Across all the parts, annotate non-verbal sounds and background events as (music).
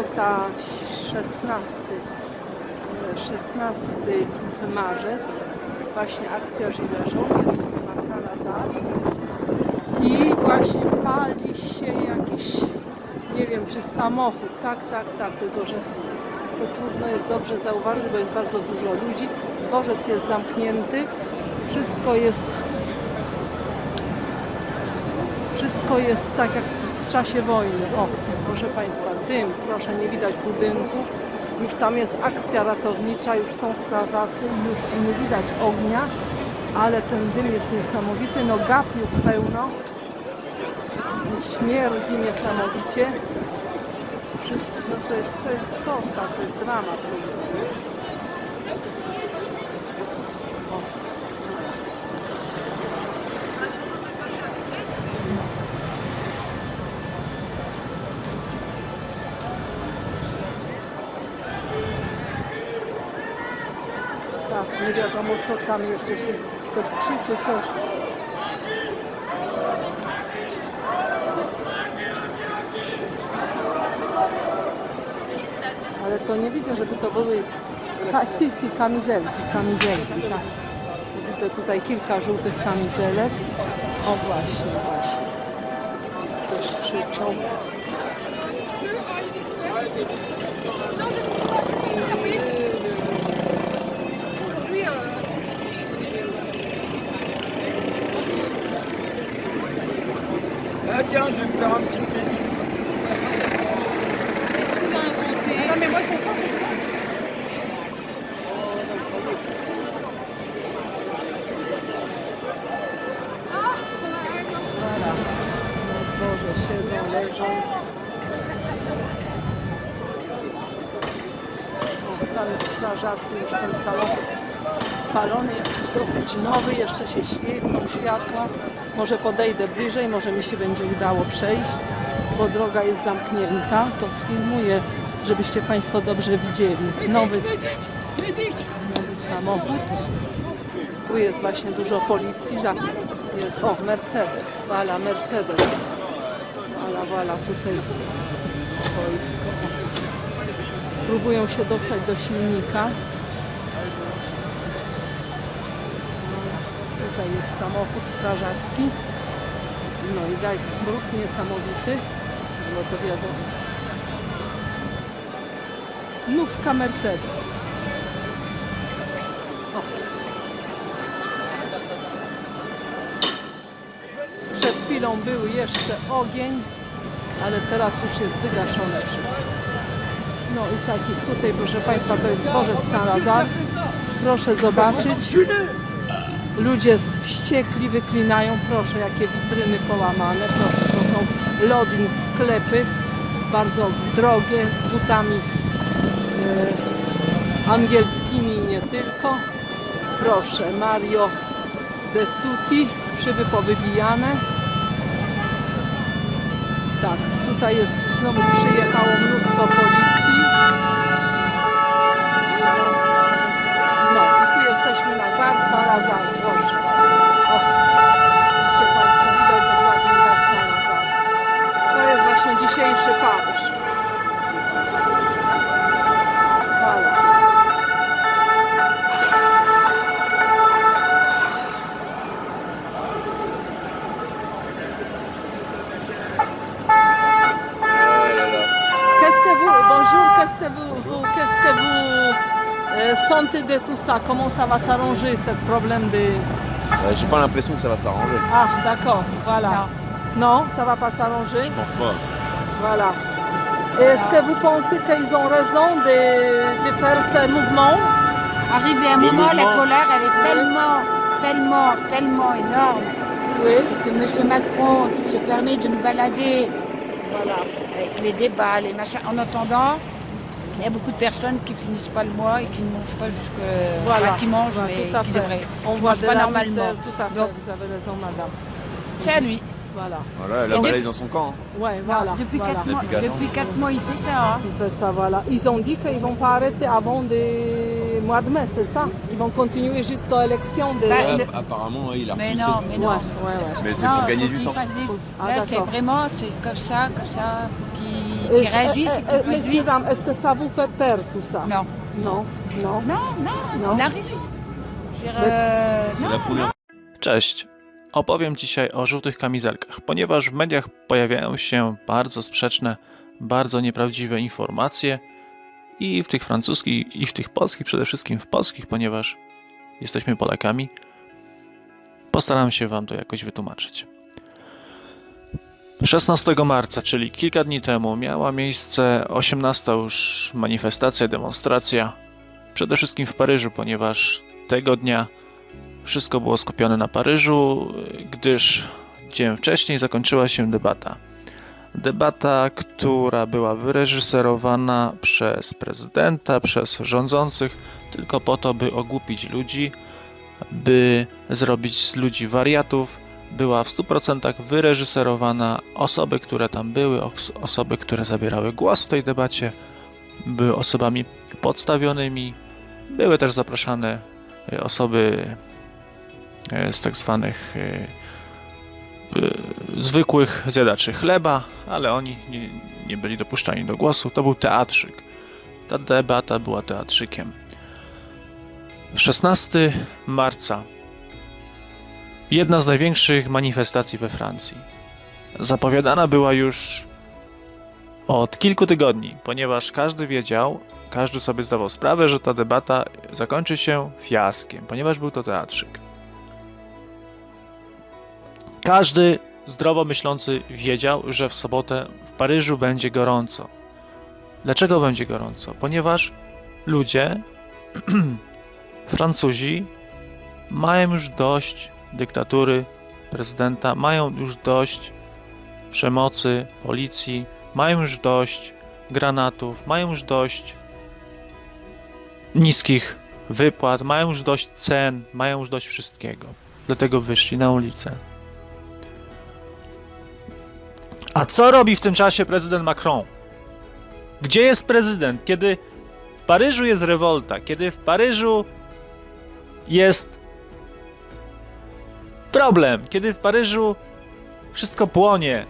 sobota, tam jest sobota 16, e, 16 marzec, właśnie akcja Jaune, jest chyba Salazar i właśnie pali się jakiś, nie wiem czy samochód, tak, tak, tak, tylko że to trudno jest dobrze zauważyć, bo jest bardzo dużo ludzi, dworzec jest zamknięty, wszystko jest wszystko jest tak jak w czasie wojny. O, proszę Państwa, dym, proszę, nie widać budynków. Już tam jest akcja ratownicza, już są strażacy, już nie widać ognia, ale ten dym jest niesamowity. No gapiów pełno. Śmierdzi niesamowicie. Wszystko, no to jest, to jest koszmar, to jest dramat. O, Tak, nie wiadomo co tam jeszcze się ktoś krzyczy coś. Ale to nie widzę, żeby to były ka- si, si, kamizelki, kamizelki, tak. Widzę tutaj kilka żółtych kamizelek. O właśnie, właśnie. Coś krzyczą. Ah, tiens, je vais me faire un petit pic. Ah, non mais moi je comprends que je J'achète dans les gens. Le stage jakiś dosyć nowy, jeszcze się świecą światła. Może podejdę bliżej, może mi się będzie udało przejść, bo droga jest zamknięta. To sfilmuję, żebyście Państwo dobrze widzieli. Nowy, nowy samochód. Tu jest właśnie dużo policji. Jest, o, Mercedes. Wala, Mercedes. Wala, wala, tutaj wojsko. Próbują się dostać do silnika. Tutaj jest samochód strażacki. No i daj smród niesamowity. No to wiadomo. Nówka Mercedes. O, Przed chwilą był jeszcze ogień, ale teraz już jest wygaszone wszystko. No i takich tutaj, proszę Państwa, to jest dworzec Saint-Lazare. Proszę zobaczyć. Ludzie wściekli, wyklinają. Proszę, jakie witryny połamane. Proszę, to są loading sklepy, bardzo drogie, z butami e, angielskimi i nie tylko. Proszę, Mario De Suti, szyby powybijane. Tak, tutaj jest, znowu przyjechało mnóstwo policji. Gar Saint-Lazare, proszę. O, widzicie Państwo, widać dokładnie Gar Saint-Lazare. To jest właśnie dzisiejszy Paryż. Euh, sentez de tout ça Comment ça va s'arranger, ce problème de... Euh, J'ai pas l'impression que ça va s'arranger. Ah, d'accord, voilà. Non, ça va pas s'arranger Je pense pas. Voilà. Est-ce que vous pensez qu'ils ont raison de, de faire ce mouvement? Arrivé à un moment, la colère, elle est tellement, tellement, tellement énorme Oui, et que M. Macron se permet de nous balader voilà. avec les débats, les machins. En attendant, il y a beaucoup de personnes qui finissent pas le mois et qui ne mangent pas jusque... Voilà. enfin, qui mangent, Voilà, mais tout à qui fait. devraient. On qui voit mangent de pas la normalement. misère, Tout à fait, Donc, vous avez raison, madame. c'est à lui. Voilà. Voilà, elle a balayé dans son camp. Ouais, Non, voilà. depuis, voilà. quatre mois, Depuis mois, il fait ça. hein. Il fait ça, voilà. Ils ont dit qu'ils vont pas arrêter avant le mois de mai, c'est ça? Ils vont continuer jusqu'à l'élection de... Bah, Ouais, le- app- Apparemment, ouais, il a Mais repoussé. non, mais ouais, non. ouais, ouais. Mais c'est pour gagner du temps. des- Ah, Là, c'est vraiment, c'est comme ça, comme ça. Faut qu'il Et- qu'il réagisse. eh, et Messieurs, vite. dames, est-ce que ça vous fait peur tout ça Non, Non, non. non, non, on a euh, Cześć! Opowiem dzisiaj o żółtych kamizelkach, ponieważ w mediach pojawiają się bardzo sprzeczne, bardzo nieprawdziwe informacje i w tych francuskich, i w tych polskich, przede wszystkim w polskich, ponieważ jesteśmy Polakami. Postaram się Wam to jakoś wytłumaczyć. 16 marca, czyli kilka dni temu, miała miejsce 18 już manifestacja, demonstracja, przede wszystkim w Paryżu, ponieważ tego dnia wszystko było skupione na Paryżu, gdyż dzień wcześniej zakończyła się debata. Debata, która była wyreżyserowana przez prezydenta, przez rządzących, tylko po to, by ogłupić ludzi, by zrobić z ludzi wariatów. Była w 100% wyreżyserowana. Osoby, które tam były, os- osoby, które zabierały głos w tej debacie, były osobami podstawionymi. Były też zapraszane e, osoby e, z tak zwanych e, zwykłych zjadaczy chleba, ale oni nie, nie byli dopuszczani do głosu. To był teatrzyk. Ta debata była teatrzykiem. 16 marca. Jedna z największych manifestacji we Francji. Zapowiadana była już od kilku tygodni, ponieważ każdy wiedział, każdy sobie zdawał sprawę, że ta debata zakończy się fiaskiem, ponieważ był to teatrzyk. Każdy zdrowo myślący wiedział, że w sobotę w Paryżu będzie gorąco. Dlaczego będzie gorąco? Ponieważ ludzie, (clears throat) Francuzi, mają już dość dyktatury prezydenta, mają już dość przemocy policji, mają już dość granatów, mają już dość niskich wypłat, mają już dość cen, mają już dość wszystkiego. Dlatego wyszli na ulicę. A co robi w tym czasie prezydent Macron? Gdzie jest prezydent, kiedy w Paryżu jest rewolta, kiedy w Paryżu jest problem, kiedy w Paryżu wszystko płonie?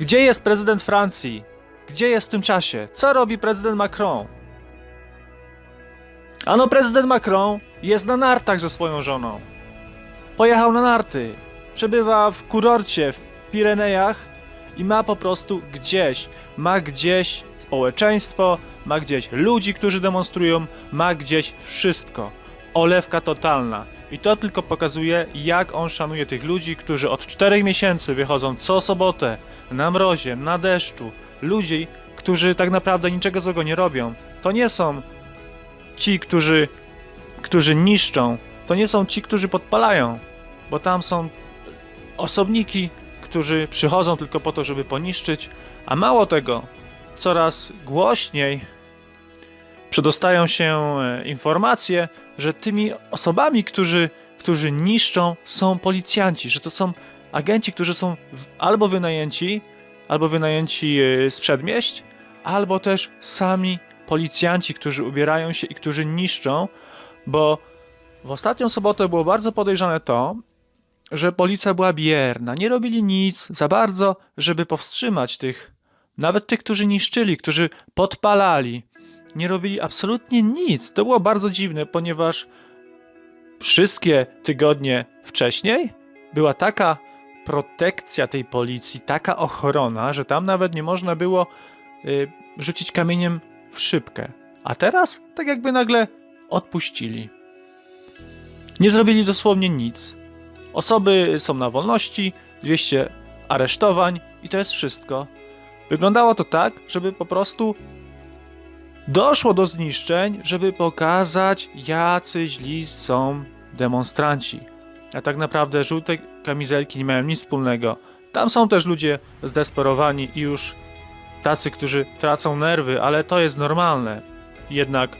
Gdzie jest prezydent Francji? Gdzie jest w tym czasie? Co robi prezydent Macron? Ano prezydent Macron jest na nartach ze swoją żoną. Pojechał na narty. Przebywa w kurorcie w Pirenejach i ma po prostu gdzieś, ma gdzieś społeczeństwo, ma gdzieś ludzi, którzy demonstrują, ma gdzieś wszystko. Olewka totalna. I to tylko pokazuje, jak on szanuje tych ludzi, którzy od 4 miesięcy wychodzą co sobotę na mrozie, na deszczu. Ludzi, którzy tak naprawdę niczego złego nie robią. To nie są ci, którzy, którzy niszczą, to nie są ci, którzy podpalają, bo tam są osobniki, którzy przychodzą tylko po to, żeby poniszczyć, a mało tego, coraz głośniej przedostają się e, informacje, że tymi osobami, którzy, którzy niszczą, są policjanci, że to są agenci, którzy są albo wynajęci, albo wynajęci e, z przedmieść, albo też sami policjanci, którzy ubierają się i którzy niszczą, bo w ostatnią sobotę było bardzo podejrzane to, że policja była bierna, nie robili nic za bardzo, żeby powstrzymać tych, nawet tych, którzy niszczyli, którzy podpalali. Nie robili absolutnie nic. To było bardzo dziwne, ponieważ wszystkie tygodnie wcześniej była taka protekcja tej policji, taka ochrona, że tam nawet nie można było y, rzucić kamieniem w szybkę. A teraz tak jakby nagle odpuścili. Nie zrobili dosłownie nic. Osoby są na wolności, 200 aresztowań i to jest wszystko. Wyglądało to tak, żeby po prostu doszło do zniszczeń, żeby pokazać, jacy źli są demonstranci. A tak naprawdę żółte kamizelki nie mają nic wspólnego. Tam są też ludzie zdesperowani i już tacy, którzy tracą nerwy, ale to jest normalne. Jednak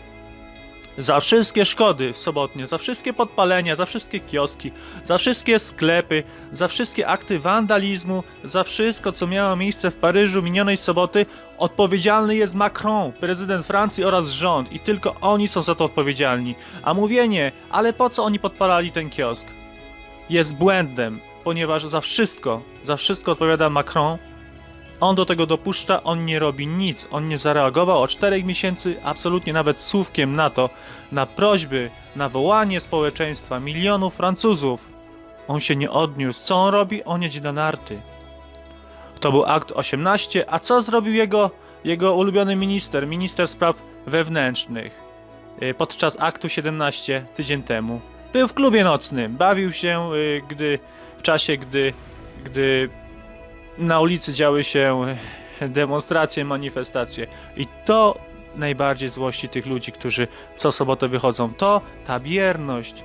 za wszystkie szkody w sobotnie, za wszystkie podpalenia, za wszystkie kioski, za wszystkie sklepy, za wszystkie akty wandalizmu, za wszystko, co miało miejsce w Paryżu minionej soboty, odpowiedzialny jest Macron, prezydent Francji oraz rząd i tylko oni są za to odpowiedzialni. A mówienie, ale po co oni podpalali ten kiosk? Jest błędem, ponieważ za wszystko, za wszystko odpowiada Macron, on do tego dopuszcza, on nie robi nic, on nie zareagował od 4 miesięcy absolutnie nawet słówkiem na to, na prośby, na wołanie społeczeństwa, milionów Francuzów. On się nie odniósł. Co on robi? On jedzie na narty. To był akt 18, a co zrobił jego, jego ulubiony minister, minister spraw wewnętrznych y, podczas aktu 17 tydzień temu? Był w klubie nocnym, bawił się, y, gdy w czasie, gdy, gdy na ulicy działy się demonstracje, manifestacje. I to najbardziej złości tych ludzi, którzy co sobotę wychodzą. To ta bierność.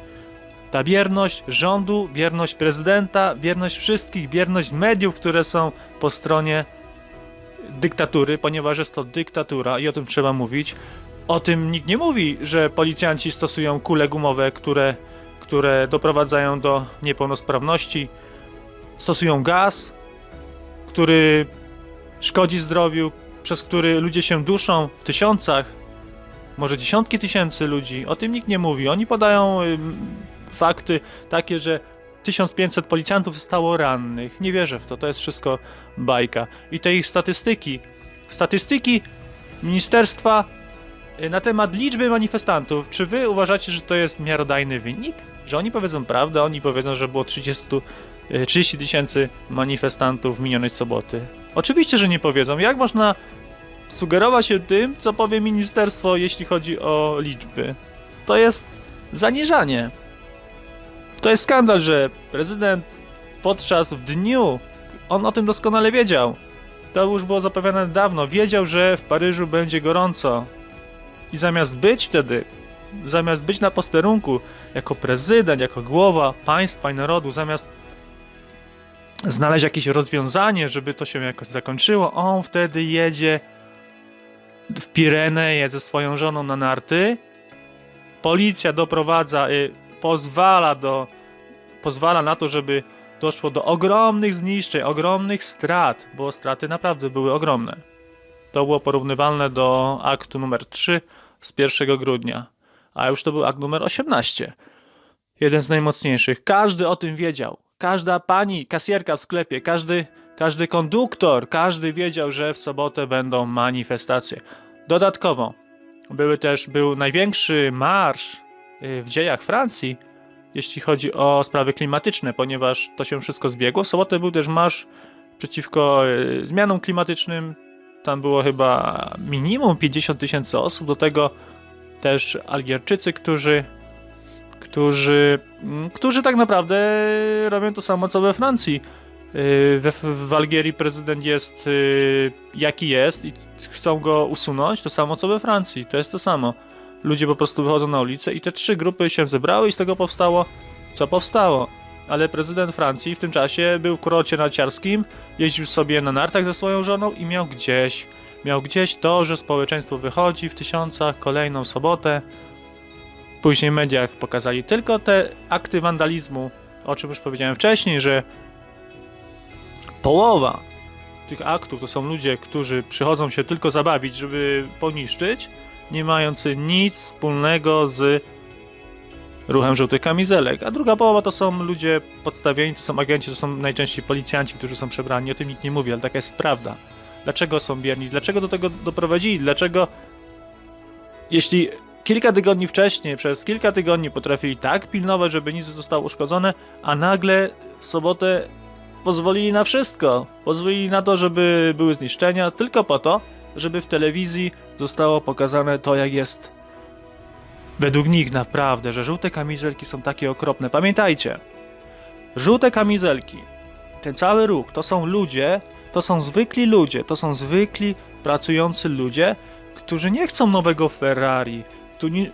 Ta bierność rządu, bierność prezydenta, bierność wszystkich, bierność mediów, które są po stronie dyktatury, ponieważ jest to dyktatura i o tym trzeba mówić. O tym nikt nie mówi, że policjanci stosują kule gumowe, które, które doprowadzają do niepełnosprawności, stosują gaz, który szkodzi zdrowiu, przez który ludzie się duszą w tysiącach, może dziesiątki tysięcy ludzi. O tym nikt nie mówi. Oni podają fakty takie, że 1500 policjantów zostało rannych. Nie wierzę w to, to jest wszystko bajka. I te ich statystyki, statystyki ministerstwa y, na temat liczby manifestantów, czy wy uważacie, że to jest miarodajny wynik? Że oni powiedzą prawdę, oni powiedzą, że było 30 y, 30 tysięcy manifestantów minionej soboty. Oczywiście, że nie powiedzą. Jak można sugerować się tym, co powie ministerstwo, jeśli chodzi o liczby? To jest zaniżanie. To jest skandal, że prezydent podczas w dniu, on o tym doskonale wiedział. To już było zapowiadane dawno. Wiedział, że w Paryżu będzie gorąco. I zamiast być wtedy, zamiast być na posterunku jako prezydent, jako głowa państwa i narodu, zamiast znaleźć jakieś rozwiązanie, żeby to się jakoś zakończyło, on wtedy jedzie w Pireneje ze swoją żoną na narty. Policja doprowadza, y, pozwala do, pozwala na to, żeby doszło do ogromnych zniszczeń, ogromnych strat, bo straty naprawdę były ogromne. To było porównywalne do aktu numer 3 z 1 grudnia, a już to był akt numer 18. Jeden z najmocniejszych. Każdy o tym wiedział. Każda pani, kasjerka w sklepie, każdy, każdy konduktor, każdy wiedział, że w sobotę będą manifestacje. Dodatkowo były też, był największy marsz y, w dziejach Francji, jeśli chodzi o sprawy klimatyczne, ponieważ to się wszystko zbiegło. W sobotę był też marsz przeciwko y, zmianom klimatycznym. Tam było chyba minimum 50 tysięcy osób. Do tego też Algierczycy, którzy którzy, mm, którzy tak naprawdę robią to samo co we Francji. We, w Algierii prezydent jest yy, jaki jest i chcą go usunąć, to samo co we Francji. To jest to samo. Ludzie po prostu wychodzą na ulicę i te trzy grupy się zebrały i z tego powstało co powstało. Ale prezydent Francji w tym czasie był w kurorcie narciarskim, jeździł sobie na nartach ze swoją żoną i miał gdzieś, miał gdzieś to, że społeczeństwo wychodzi w tysiącach kolejną sobotę, Później w mediach pokazali tylko te akty wandalizmu, o czym już powiedziałem wcześniej, że połowa tych aktów to są ludzie, którzy przychodzą się tylko zabawić, żeby poniszczyć, nie mający nic wspólnego z ruchem żółtych kamizelek, a druga połowa to są ludzie podstawieni, to są agenci, to są najczęściej policjanci, którzy są przebrani, o tym nikt nie mówi, ale taka jest prawda. Dlaczego są bierni? Dlaczego do tego doprowadzili? Dlaczego jeśli kilka tygodni wcześniej, przez kilka tygodni potrafili tak pilnować, żeby nic nie zostało uszkodzone, a nagle w sobotę pozwolili na wszystko. Pozwolili na to, żeby były zniszczenia, tylko po to, żeby w telewizji zostało pokazane to, jak jest. Według nich naprawdę, że żółte kamizelki są takie okropne. Pamiętajcie, żółte kamizelki, ten cały ruch, to są ludzie, to są zwykli ludzie, to są zwykli pracujący ludzie, którzy nie chcą nowego Ferrari,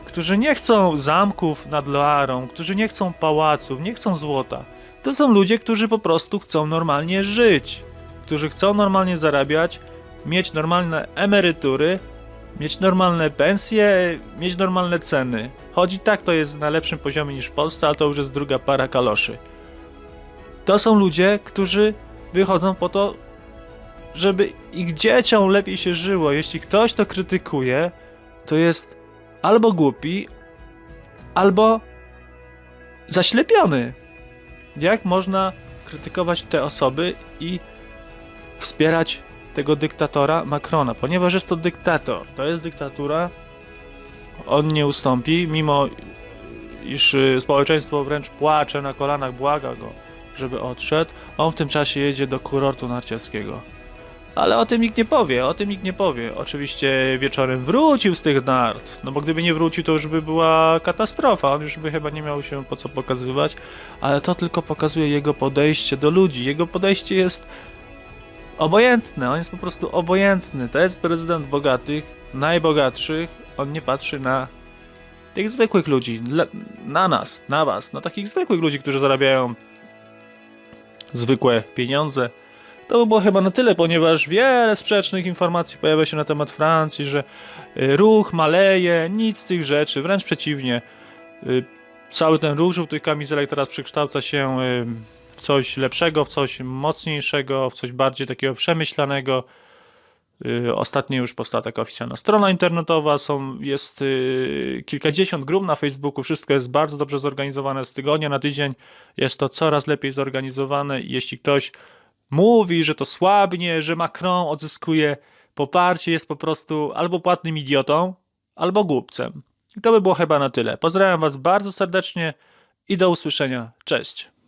którzy nie chcą zamków nad Loarą, którzy nie chcą pałaców, nie chcą złota. To są ludzie, którzy po prostu chcą normalnie żyć, którzy chcą normalnie zarabiać, mieć normalne emerytury, mieć normalne pensje, mieć normalne ceny. Choć i tak to jest na lepszym poziomie niż w Polsce, ale to już jest druga para kaloszy. To są ludzie, którzy wychodzą po to, żeby ich dzieciom lepiej się żyło. Jeśli ktoś to krytykuje, to jest albo głupi, albo zaślepiony. Jak można krytykować te osoby i wspierać tego dyktatora Macrona? Ponieważ jest to dyktator, to jest dyktatura, on nie ustąpi, mimo iż y, społeczeństwo wręcz płacze na kolanach, błaga go, żeby odszedł. On w tym czasie jedzie do kurortu narciarskiego. Ale o tym nikt nie powie, o tym nikt nie powie. Oczywiście wieczorem wrócił z tych nart, no bo gdyby nie wrócił, to już by była katastrofa. On już by chyba nie miał się po co pokazywać, ale to tylko pokazuje jego podejście do ludzi. Jego podejście jest obojętne, on jest po prostu obojętny. To jest prezydent bogatych, najbogatszych. On nie patrzy na tych zwykłych ludzi, na nas, na was, na takich zwykłych ludzi, którzy zarabiają zwykłe pieniądze. To by było chyba na tyle, ponieważ wiele sprzecznych informacji pojawia się na temat Francji, że y, ruch maleje, nic z tych rzeczy, wręcz przeciwnie. Y, Cały ten ruch żółtych kamizelek teraz przekształca się y, w coś lepszego, w coś mocniejszego, w coś bardziej takiego przemyślanego. Ostatnio już powstała taka oficjalna strona internetowa, są, jest kilkadziesiąt grup na Facebooku, wszystko jest bardzo dobrze zorganizowane z tygodnia na tydzień, jest to coraz lepiej zorganizowane jeśli ktoś mówi, że to słabnie, że Macron odzyskuje poparcie, jest po prostu albo płatnym idiotą, albo głupcem. I to by było chyba na tyle. Pozdrawiam Was bardzo serdecznie i do usłyszenia. Cześć.